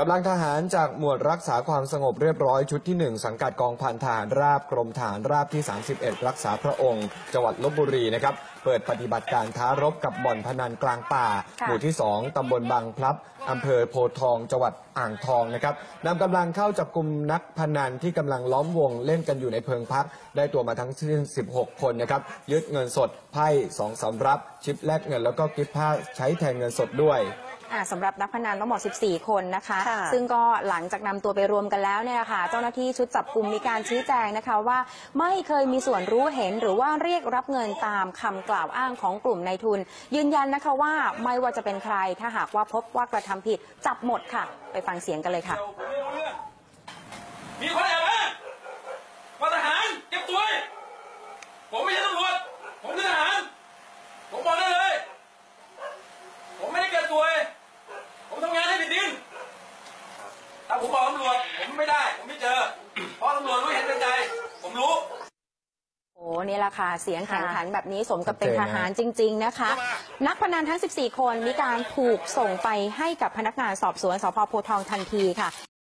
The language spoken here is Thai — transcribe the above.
กำลังทหารจากหมวดรักษาความสงบเรียบร้อยชุดที่ 1 สังกัดกองพันทหารราบกรมทหารราบที่ 31 รักษาพระองค์ จังหวัดลบบุรีนะครับ เปิดปฏิบัติการท้ารบกับบ่อนพนันกลางป่าค่ะหมู่ที่ 2 ตำบลบางพลับอำเภอโพธิ์ทอง จังหวัดอ่างทองนะครับนำกำลังเข้าจับกลุ่มนักพนันที่กำลังล้อมวงเล่นกันอยู่ในเพิงพัก ได้ตัวมาทั้งสิ้น 16 คนนะครับ ยึดเงินสด ไพ่สองสำรับ ชิปแลกเงินแล้วก็กิฟต์ผ้าใช้แทนเงินสดด้วย อ่าสำหรับนักพนันทั้งหมด14 คนนะคะ ค่ะซึ่งก็หลังจากนำตัวไปรวมกันแล้วเนี่ยค่ะ เจ้าหน้าที่ชุดจับกลุ่มมีการชี้แจงนะคะว่า ไม่เคยมีส่วนรู้เห็นหรือว่าเรียกรับเงินตามคำกล่าวอ้างของกลุ่มนายทุน ยืนยันนะคะว่าไม่ว่าจะเป็นใครถ้าหากว่าพบว่ากระทำผิดจับหมดค่ะ ไปฟังเสียงกันเลยค่ะมีคนแอบอ้างว่าทหารเก็บตัว ผมไม่ใช่ตำรวจ ผมคือทหาร ผมบอกได้เลย ผมไม่ได้เก็บตัว ผมทำงานให้แผ่นดินถ้าผมบอกตำรวจผมไม่ได้ ผมไม่เจอ เพราะตำรวจรู้เห็นเป็นใจ ผมรู้โอ้นี่แหละค่ะ เสียงแข่งขันแบบนี้สมกับเป็นชัดเจทนนะหารจริง ๆ นะคะ นักพนันทั้ง 14 คนมีการถูกส่งไปให้กับพนักงานสอบสวนสพโพธิ์ทองทันทีค่ะ